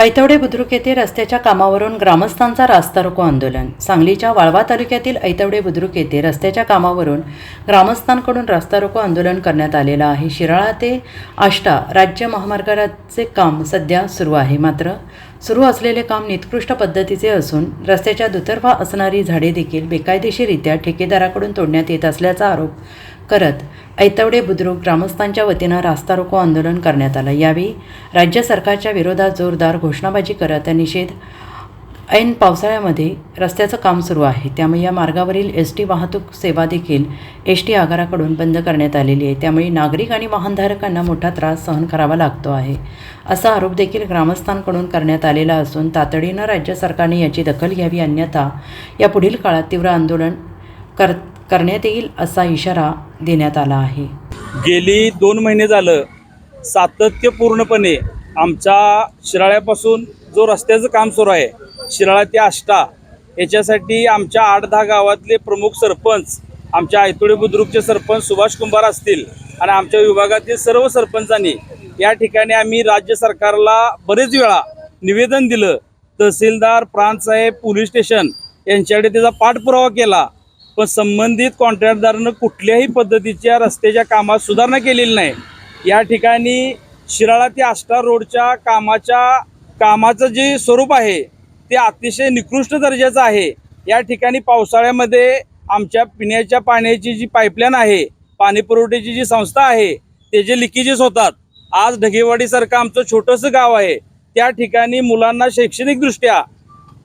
ऐतवडे बुद्रुक येथे रस्त्याच्या कामावरून ग्रामस्थांचा रास्ता रोको आंदोलन. सांगलीच्या वाळवा तालुक्यातील ऐतवडे बुद्रुक येथे रस्त्याच्या कामावरून ग्रामस्थांकडून रास्ता रोको आंदोलन करण्यात आलेलं आहे. शिराळा ते आष्टा राज्य महामार्गाचे काम सध्या सुरू आहे. मात्र सुरू असलेले काम निकृष्ट पद्धतीचे असून रस्त्याच्या दुतर्फा असणारी झाडे देखील बेकायदेशीरित्या ठेकेदाराकडून तोडण्यात येत असल्याचा आरोप करत ऐतवडे बुद्रुक ग्रामस्थांच्या वतीनं रास्ता रोको आंदोलन करण्यात आलं. यावेळी राज्य सरकारच्या विरोधात जोरदार घोषणाबाजी करत निषेध ऐन पावसाळ्यामध्ये रस्त्याचं काम सुरू आहे. त्यामुळे या मार्गावरील एस टी वाहतूक सेवा देखील एस टी आगाराकडून बंद करण्यात आलेली आहे. त्यामुळे नागरिक आणि वाहनधारकांना मोठा त्रास सहन करावा लागतो आहे. असा आरोप देखील ग्रामस्थांकडून करण्यात आलेला असून तातडीनं राज्य सरकारने याची दखल घ्यावी अन्यथा या पुढील काळात तीव्र आंदोलन कर करण्यात येईल असा इशारा देण्यात आला आहे. गेली दोन महिने झालं सातत्यपूर्णपणे आमच्या शिराळ्यापासून जो रस्त्याचं काम सुरू आहे शिराळा ते आष्टा याच्यासाठी आमच्या आठ दहा गावातले प्रमुख सरपंच आमच्या आयतोडे बुद्रुकचे सरपंच सुभाष कुंभार असतील आणि आमच्या विभागातील सर्व सरपंचांनी या ठिकाणी आम्ही राज्य सरकारला बरेच वेळा निवेदन दिलं. तहसीलदार प्रांतसाहेब पोलीस स्टेशन यांच्याकडे त्याचा पाठपुरावा केला. पण संबंधित कॉन्ट्रॅक्टदारानं कुठल्याही पद्धतीच्या रस्त्याच्या कामात सुधारणा केलेली नाही. या ठिकाणी शिराळा ते आष्टा रोडच्या कामाच्या कामाचं जे स्वरूप आहे ते अतिशय निकृष्ट दर्जाचं आहे. या ठिकाणी पावसाळ्यामध्ये आमच्या पिण्याच्या पाण्याची जी पाईपलाईन आहे पाणी पुरवठ्याची जी संस्था आहे त्याचे लिकेजेस होतात आज ढगेवाडीसारखं आमचं छोटंसं गाव आहे. त्या ठिकाणी मुलांना शैक्षणिकदृष्ट्या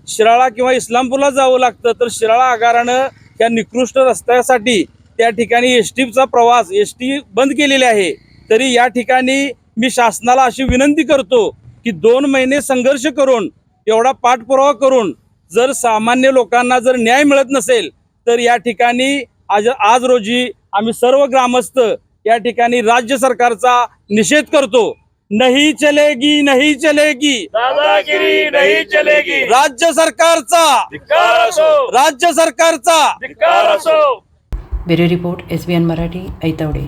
शिराळा किंवा इस्लामपूरला जावं लागतं तर शिराळा आगारानं या निकृष्ट रस्त्यासाठी त्या ठिकाणी एस टीचा प्रवास एस टी बंद केलेले आहे. तरी या ठिकाणी मी शासनाला अशी विनंती करतो की दोन महिने संघर्ष करून एवढा पाठपुरावा करून जर सामान्य लोकांना जर न्याय मिळत नसेल तर या ठिकाणी आज आज रोजी आम्ही सर्व ग्रामस्थ या ठिकाणी राज्य सरकारचा निषेध करतो. नाही चलेगी नाही चलेगी। दादागिरी नहीं चलेगी। राज्य सरकारचा। धिक्कार असो। राज्य सरकारचा। धिक्कार असो। Bureau report S B N Marathi Aitawade.